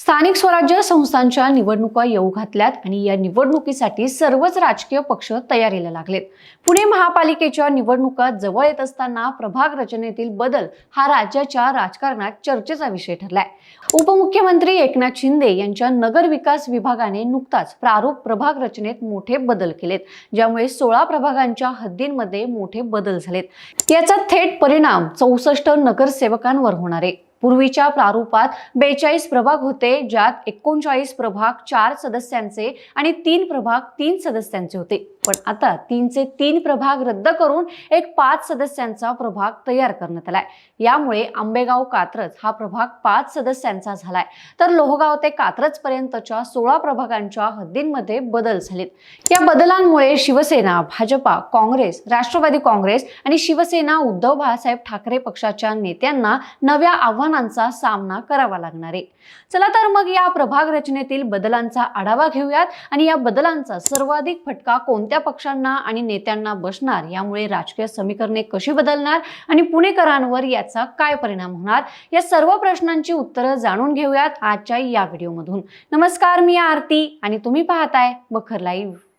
स्थानिक स्वराज्य संस्थांच्या निवडणुका येऊ घातल्यात आणि या निवडणुकीसाठी सर्वच राजकीय पक्ष तयारीला लागलेत. पुणे महापालिकेच्या निवडणुका जवळ येत असताना प्रभाग रचनेतील बदल हा राज्याच्या राजकारणात चर्चेचा विषय ठरलाय. उपमुख्यमंत्री एकनाथ शिंदे यांच्या नगर विकास विभागाने नुकताच प्रारूप प्रभाग रचनेत मोठे बदल केलेत ज्यामुळे सोळा प्रभागांच्या हद्दींमध्ये मोठे बदल झालेत. याचा थेट परिणाम चौसष्ट नगरसेवकांवर होणार आहे. पूर्वीच्या प्रारूपात बेचाळीस प्रभाग होते ज्यात एकोणचाळीस प्रभाग चार सदस्यांचे आणि तीन प्रभाग तीन सदस्यांचे होते. पण आता तीनचे तीन प्रभाग रद्द करून एक पाच सदस्यांचा प्रभाग तयार करण्यात आलाय. यामुळे आंबेगाव कात्रज हा प्रभाग पाच सदस्यांचा झालाय. तर लोहगाव ते कात्रज पर्यंतच्या सोळा प्रभागांच्या हद्दींमध्ये बदल झालेत. या बदलांमुळे शिवसेना भाजपा काँग्रेस राष्ट्रवादी काँग्रेस आणि शिवसेना उद्धव बाळासाहेब ठाकरे पक्षाच्या नेत्यांना नव्या आव्हान आव्हानांचा सामना करावा लागणार आहे. चला तर मग या प्रभाग रचनेतील बदलांचा आढावा घेऊयात आणि या बदलांचा सर्वाधिक फटका कोणत्या पक्षांना आणि नेत्यांना बसणार यामुळे राजकीय समीकरणे कशी बदलणार आणि पुणेकरांवर याचा काय परिणाम होणार? या सर्व प्रश्नांची उत्तरं जाणून घेऊयात आजच्या या व्हिडिओमधून. नमस्कार मी आरती आणि तुम्ही पाहताय बखर लाईव्ह.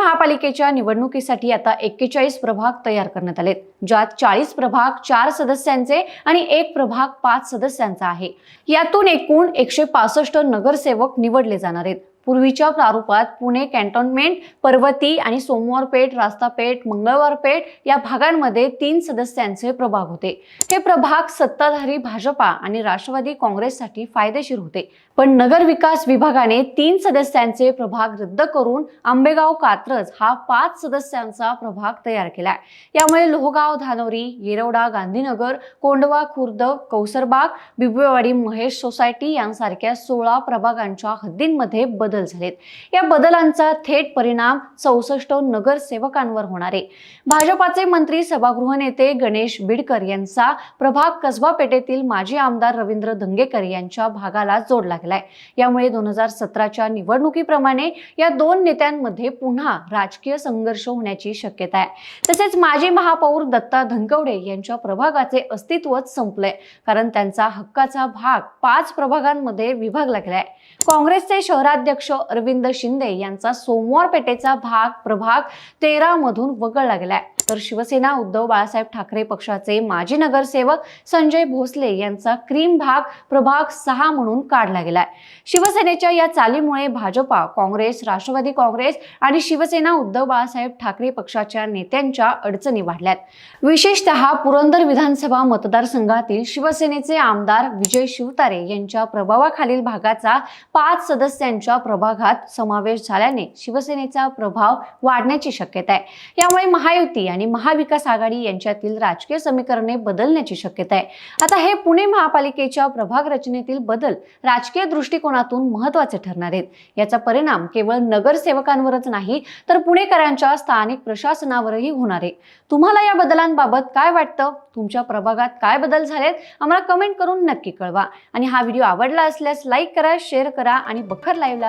महापालिकेच्या निवडणुकीसाठी आता एक्केचाळीस प्रभाग तयार करण्यात आलेत ज्यात चाळीस प्रभाग चार सदस्यांचे आणि एक प्रभाग पाच सदस्यांचा आहे. यातून एकूण एकशे पासष्ट नगरसेवक निवडले जाणार आहेत. पूर्वीच्या प्रारूपात पुणे कॅन्टोन्मेंट पर्वती आणि सोमवारपेठ रास्तापेठ मंगळवारपेठ या भागांमध्ये तीन सदस्यांचे प्रभाग होते. हे प्रभाग सत्ताधारी भाजपा आणि राष्ट्रवादी काँग्रेससाठी फायदेशीर होते. पण नगर विकास विभागाने तीन सदस्यांचे प्रभाग रद्द करून आंबेगाव कात्रज हा पाच सदस्यांचा प्रभाग तयार केला यामुळे लोहगाव धानोरी येरवडा गांधीनगर कोंडवा खुर्द कौसरबाग बिबवेवाडी महेश सोसायटी यांसारख्या सोळा प्रभागांच्या हद्दींमध्ये बदल झालेत. या बदलांचा थेट परिणाम चौसष्ट नगरसेवकांवर होणार आहे. भाजपाचे मंत्री सभागृह नेते गणेश बिडकर यांचा प्रभाग कसबा पेठेतील माजी आमदार रवींद्र धंगेकर यांच्या भागाला जोड लागलाय. यामुळे दोन हजार सतराच्या निवडणुकीप्रमाणे या दोन नेत्यांमध्ये पुन्हा राजकीय संघर्ष होण्याची शक्यता आहे. तसेच माजी महापौर दत्ता धनकवडे यांच्या प्रभागाचे अस्तित्वच संपलंय कारण त्यांचा हक्काचा भाग पाच प्रभागांमध्ये विभागला गेलाय. काँग्रेसचे शहराध्यक्ष अरविंद शिंदे यांचा सोमवार पेठेचा भाग प्रभाग तेरा मधून वगळला गेलाय. तर शिवसेना उद्धव बाळासाहेब ठाकरे पक्षाचे माजी नगरसेवक संजय भोसले यांचा क्रीम भाग प्रभाग सहा म्हणून काढला गेलाय. शिवसेनेच्या या चालीमुळे भाजपा काँग्रेस राष्ट्रवादी काँग्रेस आणि शिवसेना उद्धव बाळासाहेब ठाकरे पक्षाच्या नेत्यांच्या अडचणी वाढल्यात. विशेषतः पुरंदर विधानसभा मतदारसंघातील शिवसेनेचे आमदार विजय शिवतारे यांच्या प्रभावाखालील भागाचा पाच सदस्यांच्या प्रभागात समावेश झाल्याने शिवसेनेचा प्रभाव वाढण्याची शक्यता आहे. यामुळे महायुती आणि महाविकास आघाडी यांच्यातील राजकीय समीकरणे बदलण्याची शक्यता आहे. आता हे पुणे महापालिकेच्या प्रभाग रचनेतील बदल राजकीय दृष्टिकोनातून महत्त्वाचे ठरणार आहेत. याचा परिणाम केवळ नगरसेवकांवरच नाही तर पुणेकरांच्या स्थानिक प्रशासनावरही होणार आहे. तुम्हाला या बदलांबाबत काय वाटतं? तुमच्या प्रभागात काय बदल झालेत? आम्हाला कमेंट करून नक्की कळवा. आणि हा व्हिडिओ आवडला असल्यास लाईक करा शेअर करा आणि बखर लाईव्हला